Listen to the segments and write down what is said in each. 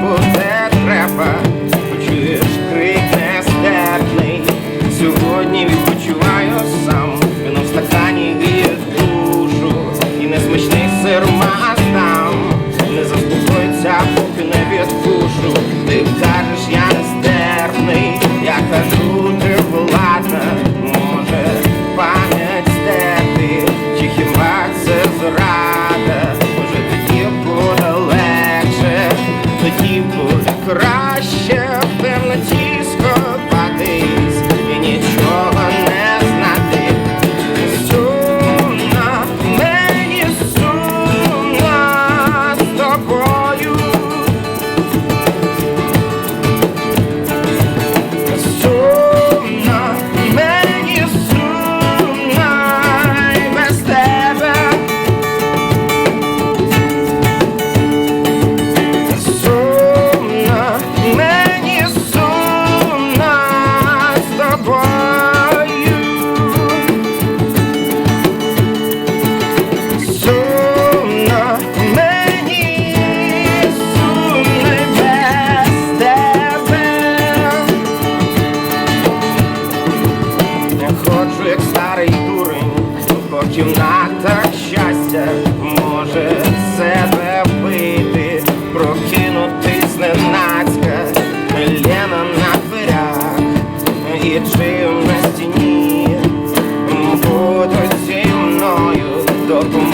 people Мої джил на стіні. Буду зі мною допомогти.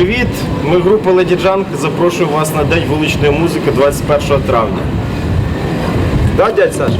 Привіт! Ми група Леді Джанк. Запрошую вас на День вуличної музики 21 травня. Да, дядь Саша?